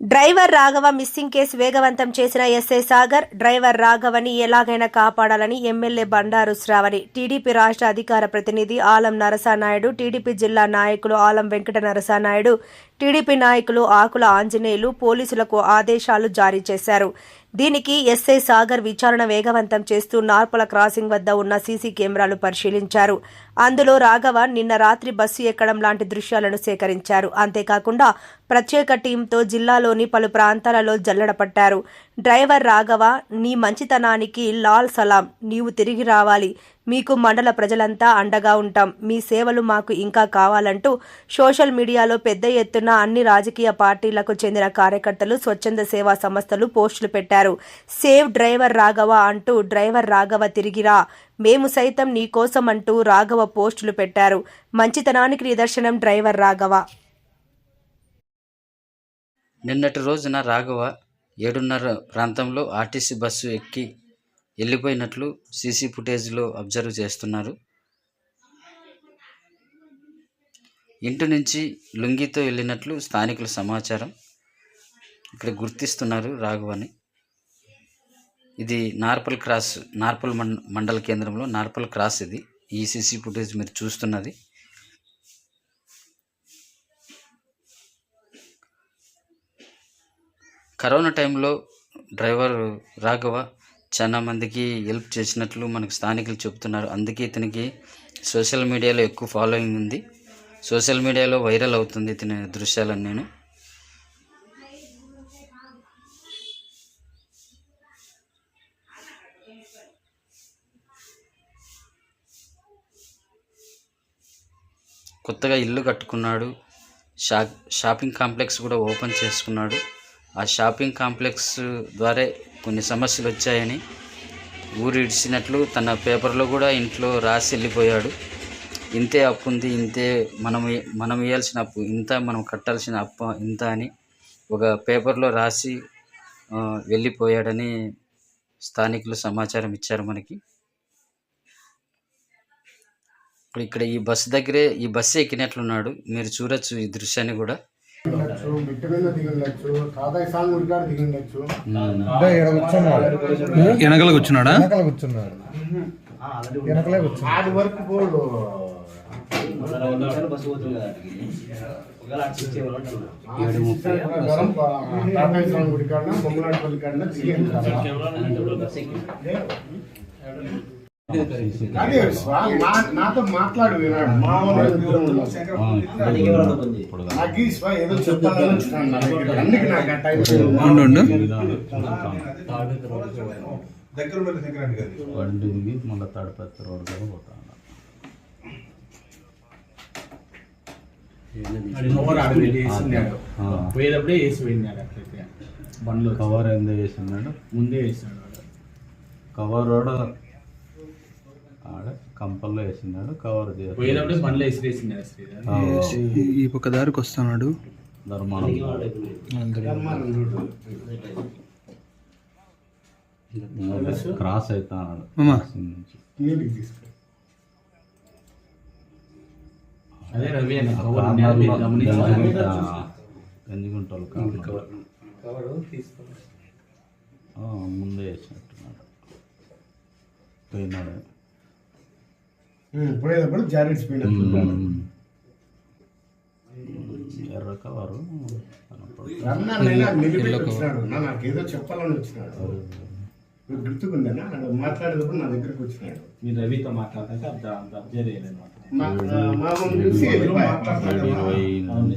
Driver Raghava missing case వేగవంతం చేసిన SI Sagar driver రాఘవని ఎలాగైనా కాపాడాలని ఎమ్మెల్యే బండారు శ్రావణి టీడీపీ రాష్ట్ర అధికార ప్రతినిధి ఆలం నరసానాయుడు టీడీపీ జిల్లా నాయకులు ఆలం వెంకట నరసానాయుడు టీడీపీ నాయకులు ఆకుల ఆంజనేయులు పోలీసులకు ఆదేశాలు జారీ చేశారు. దీనికి ఎస్ఐ సాగర్ విచారణ వేగవంతం చేస్తూ నార్పల క్రాసింగ్ వద్ద ఉన్న సీసీ కెమెరాలు పరిశీలించారు. అందులో రాఘవ నిన్న రాత్రి బస్సు ఎక్కడం లాంటి దృశ్యాలను సేకరించారు. అంతేకాకుండా ప్రత్యేక టీంతో జిల్లాలోని పలు ప్రాంతాలలో జల్లడపట్టారు. డ్రైవర్ రాఘవ నీ మంచితనానికి లాల్ సలాం నీవు తిరిగి రావాలి. మీకు మండల ప్రజలంతా అండగా ఉంటాం. మీ సేవలు మాకు ఇంకా కావాలంటూ సోషల్ మీడియాలో పెద్ద ఎత్తున అన్ని రాజకీయ పార్టీలకు చెందిన కార్యకర్తలు స్వచ్ఛంద సేవా సంస్థలు పోస్టులు పెట్టారు. సేవ్ డ్రైవర్ రాఘవ అంటూ డ్రైవర్ రాఘవ తిరిగిరా మేము సైతం నీ కోసం అంటూ రాఘవ పోస్టులు పెట్టారు. మంచితనానికి నిదర్శనం డ్రైవర్ రాఘవ. నిన్నటి రోజున రాఘవ ఏడున్నర ప్రాంతంలో ఆర్టీసీ బస్సు ఎక్కి వెళ్ళిపోయినట్లు సీసీ ఫుటేజ్లో అబ్జర్వ్ చేస్తున్నారు. ఇంటి నుంచి లుంగితో వెళ్ళినట్లు స్థానికుల సమాచారం ఇక్కడ గుర్తిస్తున్నారు రాఘవని. ఇది నార్పల్ క్రాస్ నార్పల్ మండ మండల కేంద్రంలో నార్పల్ క్రాస్ ఇది. ఈ సీసీ ఫుటేజ్ మీరు చూస్తున్నది. కరోనా టైంలో డ్రైవర్ రాఘవ చాలా మందికి హెల్ప్ చేసినట్లు మనకు స్థానికులు చెప్తున్నారు అందుకే ఇతనికి సోషల్ మీడియాలో ఎక్కువ ఫాలోయింగ్ ఉంది. సోషల్ మీడియాలో వైరల్ అవుతుంది ఇతని దృశ్యాలను నేను. కొత్తగా ఇల్లు కట్టుకున్నాడు. షా షాపింగ్ కాంప్లెక్స్ కూడా ఓపెన్ చేసుకున్నాడు. ఆ షాపింగ్ కాంప్లెక్స్ ద్వారా కొన్ని సమస్యలు వచ్చాయని ఊరు ఇడిచినట్లు తన పేపర్లో కూడా ఇంట్లో రాసి వెళ్ళిపోయాడు. ఇంతే అప్పు ఉంది ఇంతే మనం మనం ఇవ్వాల్సిన అప్పు ఇంత మనం కట్టాల్సిన అప్పు ఇంత అని ఒక పేపర్లో రాసి వెళ్ళిపోయాడని స్థానికులు సమాచారం ఇచ్చారు మనకి. ఇప్పుడు ఇక్కడ ఈ బస్సు దగ్గరే ఈ బస్సు ఎక్కినట్లున్నాడు. మీరు చూడొచ్చు ఈ దృశ్యాన్ని కూడా. ఉండొచ్చు మిట్ట మీద దిగుండొచ్చు తాతయ్య సాంగ్ ఉడికాడు దిగుండొచ్చు అంటే ఈడ కూర్చున్నాడు వెనకాల కూర్చున్నాడా వెనకాల కూర్చున్నాడు వెనకలే కూర్చున్నాడు ఆది వరకు పోడు తాతయ్య సాంగ్ ఉడికాడినా బొమ్మలాడపల్లి కాడినా దిగింది కానీ స్వా- మా- నాతో మాట్లాడు దగ్గర. బండి దిగి మళ్ళీ తాడిపత్రి రోడ్ దగ్గర పోతా ఉన్నాం ఆ. పోయేటప్పుడే వేసి పోయినాడు అట్లయితే. బండ్లో కవర్ ఎంత చేసినాడు ముందే వేసినాడు వాడు. కవర్ కూడా ఆడ కంపల్లో వేసినాడు కవర్ ఈ- పక్క దారికి వస్తున్నాడు. ధర్మానం క్రాస్ అవుతా ఉన్నాడు మామ. క్రాసింగ్ నుంచి. నీళ్ళకి తీసుకో? అదే రవి గంజిగుంటలు ముందే వేసినట్టున్నాడు. పోయినాడు. పోయేటప్పుడు జారెట్స్ పోయినట్టు. ఎర్ర కవరు నాకు ఏదో చెప్పాలని వచ్చినాడు. గుర్తుకుందేనా మాట్లాడేటప్పుడు నా దగ్గరకు వచ్చినాడు. మీరు రవితో అంత అబ్జర్వ్ చేయలేదు అవును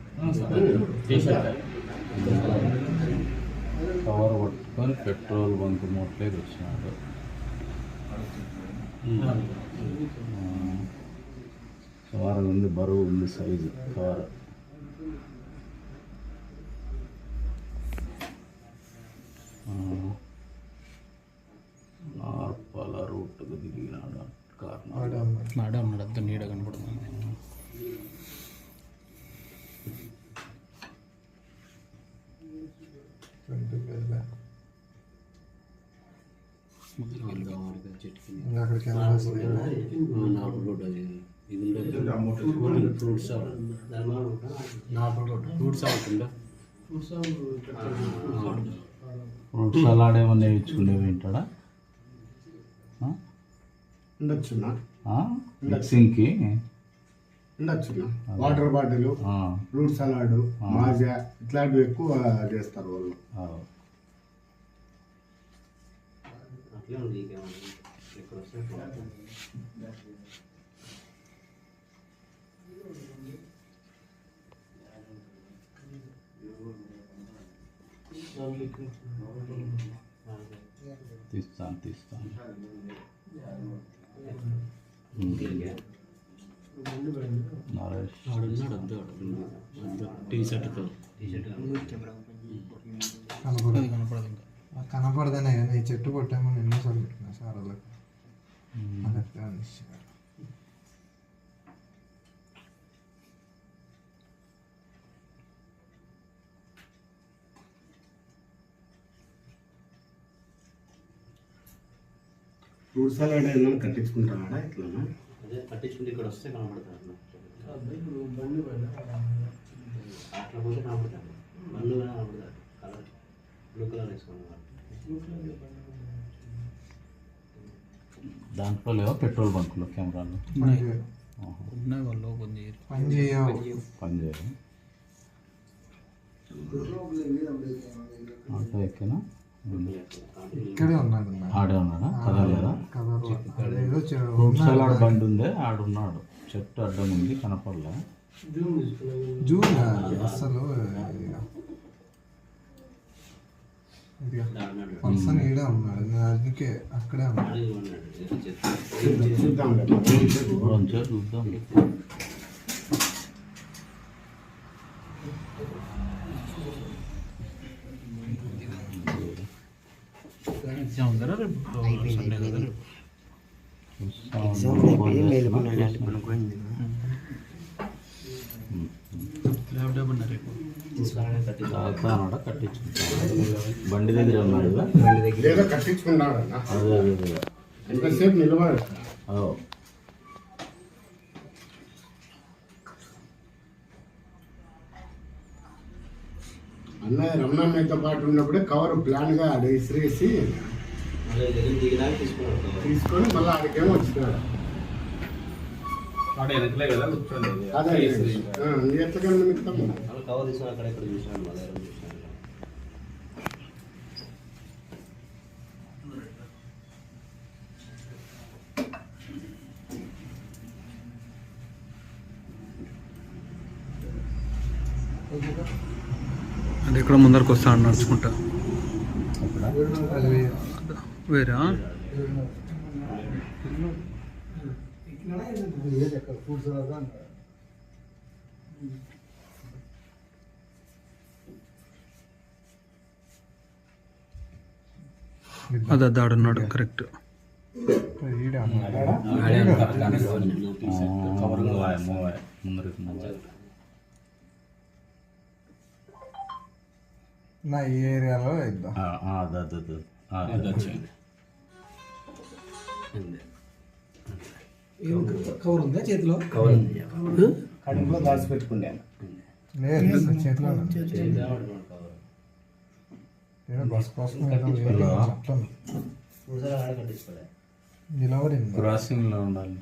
కవర్ పట్టుకొని పెట్రోల్ బంక్ మూట్లోకి వచ్చినాడు సుమారు ఉంది బరువు ఉంది సైజు కవర్ నార్పల రూట్కు దిగినాడు కారణం నాడే ఉన్నాడు అంత నీడ కనపడుతుంది ట్వంటీ ఇంకా అక్కడ కెమెరాస్ ఫ్రూట్ సలాడ్ ఏమన్నా వేయించుకునే వింటాడా ఉండొచ్చున్నా మిక్సింగ్కి ఉండొచ్చున్నా water bottle fruit salad Maaza ఇట్లాంటివి ఎక్కువ చేస్తారు వాళ్ళు. తీస్తాను తీస్తాను. నరేష్ కనపడదు. కనపడదనే కానీ ఈ చెట్టు కొట్టామని ఎన్నోసార్లు పెట్టినా సార్ వాళ్ళకి అదొక నిశ్చయం. ఫ్రూట్ సలాడ్ ఇట్లా పట్టించుకుంటే ఇక్కడ వస్తే కనబడతారు. అట్లా పోతే కనబడతారు. బండ్లు కూడా కనబడతారు. కలర్ బ్లూ కలర్ వేసుకున్నారు దాంట్లో లేవా? పెట్రోల్ బంకులో కెమెరాలు. ఉన్నాయి. వాళ్ళు చేయరు. పని చేయవు. పని చేయరు. ఎక్కినా? ఇక్కడే ఉన్నాడు. ఆడే ఉన్నాడా? కదలేదా? ఉన్నాడు. సలాడ్ బండి ఉందే ఆడున్నాడు. చెట్టు అడ్డం ఉంది కనపడలే. జూన్ అసలు. పర్సన్ ఈడే ఉన్నాడు. నేను అందుకే అక్కడే ఉన్నాడు. చూద్దాం రోజు చూద్దాం ఎగ్జామ్ ఉందా రేపు సండే కదా రేపు ల్యాప్టాప్ ఉన్నా రేపు కట్టించుకుంటాడు? బండి దగ్గర ఉన్నాడు అదే అదే ఎంతసేపు నిలబడ ఓ. అన్నయ్య రమణన్నయ్యతో పాటు ఉన్నప్పుడే కవర్ ప్లాన్గా ఆడ ఇసిరేసి అదే తీసుకున్నారు తీసుకొని మళ్ళీ ఆడికేమో వచ్చినాడు. అదే ఆ, ఎట్లా వాళ్ళు కవర్ తీసుకుని అక్కడ ఎక్కడ చూసినాను ఇక్కడ ముందరకు వస్తాను నడుచుకుంటా. అది వేరు. అదే దాడున్నాడు కరెక్ట్ ముందరికి నా ఈ ఏరియాలో ఇద్దాం. ఆ, ఆ, అదే అదే అదే ఆ, అదే. కడుపులో దాచిపెట్టుకున్నాను లేదు చేతిలో ఉంది. కవర్ కోసం ఉంది. ఉండాలి.